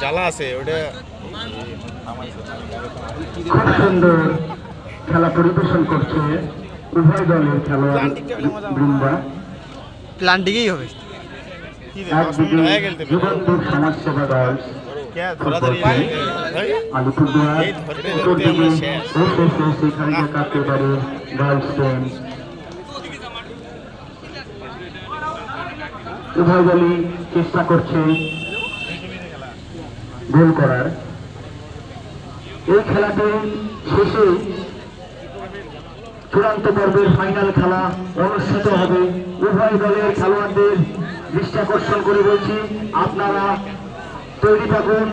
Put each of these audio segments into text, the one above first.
জ্বালা আছে ওটা সুন্দর খেলা পরিবেশন করছে উভয় দলের খেলোয়াড় বৃন্দা। হবে। একদিকে। সমাজসেবা দল আলিপুরদুয়ার কাটতে পারে উভয় দলই চেষ্টা করছে গোল করার। এই খেলাটি শেষে চূড়ান্ত পর্বের ফাইনাল খেলা অনুষ্ঠিত হবে। উভয় দলের খেলোয়াড়দের দৃষ্টি আকর্ষণ করে বলছি আপনারা তৈরি থাকুন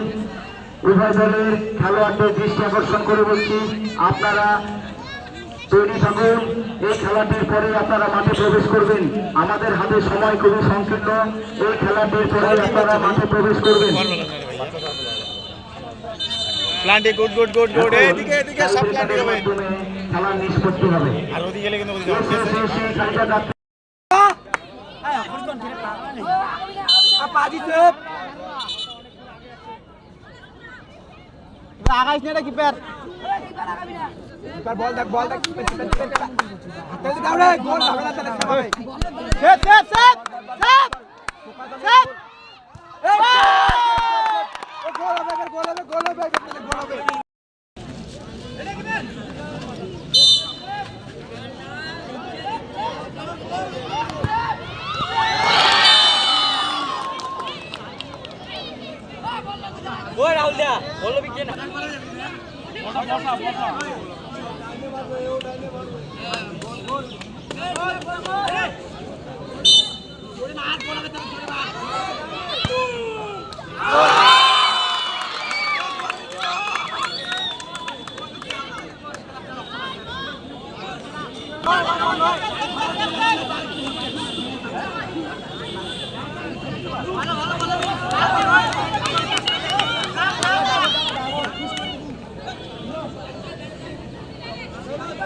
উভয় দলের খেলোয়াড়দের দৃষ্টি আকর্ষণ করে বলছি আপনারা তৈরি থাকুন এই খেলাটির পরে আপনারা মাঠে প্রবেশ করবেন আমাদের হাতে সময় খুবই সংকীর্ণ এই খেলাটির পরে আপনারা মাঠে প্রবেশ করবেন প্লান্টে গুড গুড গুড গুড এদিকে এদিকে সব প্লান্টে হবে মাধ্যমে খেলার নিষ্পত্তি হবে আর ওদিকে গেলে কিন্তু ওদিকে? এসএসএ খেলাটা কাটতে আগাইছ না কি প্যার বল দেখ বল দেখ ও রাহুল দা বলো বিজ্ঞান। Oh, my